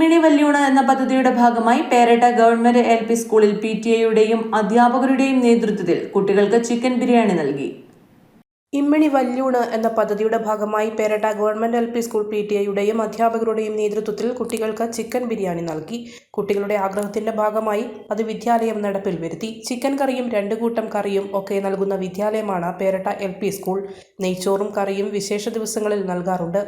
ഇമ്മിണി വല്യൂണ എന്ന പദ്ധതിയുടെ ഭാഗമായി പേരട്ട ഗവൺമെന്റ് എൽ സ്കൂളിൽ പി ടി എയുടെയും അധ്യാപകരുടെയും നേതൃത്വത്തിൽ കുട്ടികൾക്ക് ചിക്കൻ ബിരിയാണി നൽകി. ഇമ്മിണി വല്യൂണ് എന്ന പദ്ധതിയുടെ ഭാഗമായി Peratta government L P school P T ഐയുടെയും അധ്യാപകരുടെയും നേതൃത്വത്തിൽ കുട്ടികൾക്ക് ചിക്കൻ ബിരിയാണി നൽകി. കുട്ടികളുടെ ആഗ്രഹത്തിന്റെ ഭാഗമായി അത് വിദ്യാലയം നടപ്പിൽ വരുത്തി. ചിക്കൻ കറിയും രണ്ട് കൂട്ടം കറിയും ഒക്കെ നൽകുന്ന വിദ്യാലയമാണ് പേരട്ട എൽ പി സ്കൂൾ. നെയ്ച്ചോറും കറിയും വിശേഷ ദിവസങ്ങളിൽ നൽകാറുണ്ട്.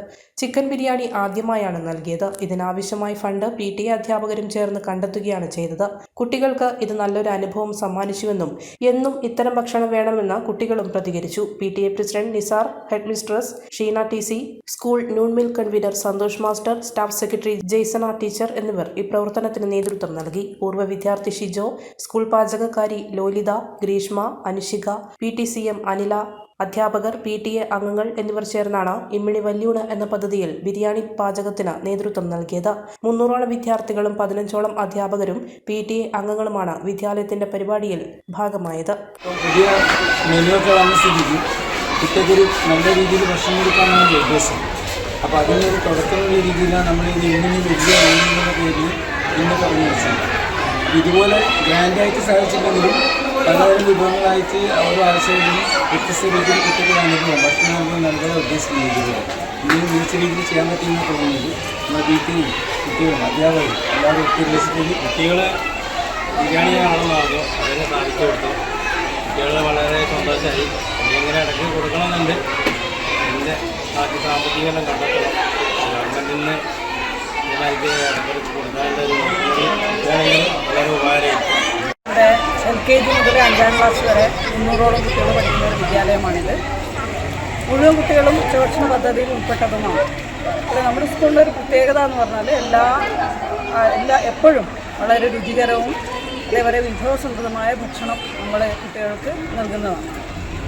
ചിക്കൻ ബിരിയാണി ആദ്യമായാണ് നൽകിയത്. ഇതിനാവശ്യമായ ഫണ്ട് പി ടി അധ്യാപകരും ചേർന്ന് കണ്ടെത്തുകയാണ് ചെയ്തത്. കുട്ടികൾക്ക് ഇത് നല്ലൊരു അനുഭവം സമ്മാനിച്ചുവെന്നും എന്നും ഇത്തരം ഭക്ഷണം വേണമെന്ന് കുട്ടികളും പ്രതികരിച്ചു. P T president Nisar head mistress Sheena T C school noon meal convener Santhosh master staff secretary ജെയ്സണ teacher എന്നിവർ ഈ പ്രവർത്തനത്തിന് നേതൃത്വം നൽകി. പൂർവ വിദ്യാർത്ഥി Shijo school പാചകക്കാരി Lolitha Greeshma Anushika P T C M Anila അധ്യാപകർ പി ടി എ അംഗങ്ങൾ എന്നിവർ ചേർന്നാണ് ഇമ്മിണി വല്യൂണ് എന്ന പദ്ധതിയിൽ ബിരിയാണി പാചകത്തിന് നേതൃത്വം നൽകിയത്. മുന്നൂറോളം വിദ്യാർത്ഥികളും പതിനഞ്ചോളം അധ്യാപകരും പി ടി എ അംഗങ്ങളുമാണ് വിദ്യാലയത്തിന്റെ പരിപാടിയിൽ ഭാഗമായത്. കുട്ടിക്കൊരു നല്ല രീതിയിൽ ഭക്ഷണം കൊടുക്കാനാണ് എന്റെ ഉദ്ദേശം. അപ്പോൾ അതിനൊരു തുടക്കമുള്ള രീതിയിലാണ് നമ്മൾ ഇത് എങ്ങനെ വലിയ എന്നുള്ള പേരിൽ ഇന്ന് പറഞ്ഞു വെച്ചത്. ഇതുപോലെ ഗ്രാൻഡായിട്ട് സാധിച്ചിട്ടുണ്ടെങ്കിലും പലതരം വിഭവങ്ങളായിട്ട് ഓരോ ആഴ്ചയിലും വ്യത്യസ്ത രീതിയിൽ കുട്ടികൾ അനുഭവം ഭക്ഷണം നൽകുന്ന നൽകാൻ ഉദ്ദേശിക്കുന്ന ഇനിയും മികച്ച രീതിയിൽ ചെയ്യാൻ പറ്റുമെന്ന് തോന്നുന്നത് നമ്മുടെ വീട്ടിലും കുട്ടികളും അധ്യാപകരും എല്ലാവരും ഒത്തുപയോഗിച്ചിട്ട് കുട്ടികളെ ബിരിയാണിയാണെന്ന് പറഞ്ഞു അതിന് സാധിച്ചു കൊടുത്തു. കുട്ടികൾ വളരെ സന്തോഷമായി. ഇങ്ങനെ ഇടയ്ക്ക് കൊടുക്കണമെന്നുണ്ട്. അതിന്റെ ബാക്കി സാമ്പത്തികമെല്ലാം കണ്ടെത്തണം. ഗവൺമെന്റിൽ നിന്ന് ഇതിനായിട്ട് വളരെ ഇവിടെ എൽ കെ ജി മുതൽ അഞ്ചാം ക്ലാസ് വരെ മുന്നൂറോളം കുട്ടികൾ പഠിക്കുന്ന ഒരു വിദ്യാലയമാണിത്. മുഴുവൻ കുട്ടികളും ഉച്ചഭക്ഷണ പദ്ധതിയിൽ ഉൾപ്പെട്ടതുമാണ്. നമ്മുടെ സ്കൂളിന്റെ ഒരു പ്രത്യേകത എന്ന് പറഞ്ഞാൽ എല്ലാ എല്ലാ എപ്പോഴും വളരെ രുചികരവും അതേപോലെ വിഭവസമൃദ്ധമായ ഭക്ഷണം നമ്മൾ കുട്ടികൾക്ക് നൽകുന്നതാണ്.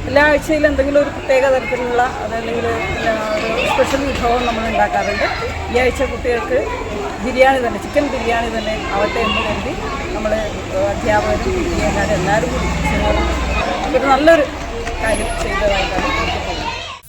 എല്ലാ ആഴ്ചയിലും എന്തെങ്കിലും ഒരു പ്രത്യേക തരത്തിലുള്ള അതല്ലെങ്കിൽ ഒരു സ്പെഷ്യൽ വിഭവം നമ്മൾ ഉണ്ടാക്കാറുണ്ട്. ഈ ആഴ്ച കുട്ടികൾക്ക് ബിരിയാണി തന്നെ ചിക്കൻ ബിരിയാണി തന്നെ ആവട്ടെ എന്ന് കരുതി നമ്മൾ അധ്യാപകരും ബിരിയാണിക്കാരും എല്ലാവരും കൂടി ഒരു നല്ലൊരു കാര്യം ചെയ്തതായിട്ടാണ്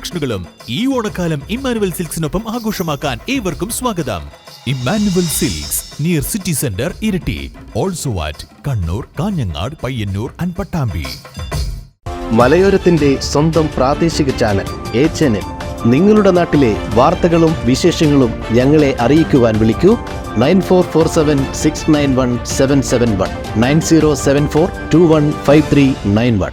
കളക്ഷനുകളും ഈ ഓണക്കാലം ഇമ്മാനുവൽ സിൽക്സിനൊപ്പം ആഘോഷമാക്കാൻ ഏവർക്കും സ്വാഗതം. Immanuel silks near city centre Iritty. Also at Kannur Kanhangad Payyanur and Pattambi. മലയോരത്തിന്റെ സ്വന്തം പ്രാദേശിക ചാനൽ എ ചാനൽ നിങ്ങളുടെ നാട്ടിലെ വാർത്തകളും വിശേഷങ്ങളും ഞങ്ങളെ അറിയിക്കുവാൻ വിളിക്കൂ. Nine four four seven six nine one seven seven one. Nine zero seven four two one five three nine one.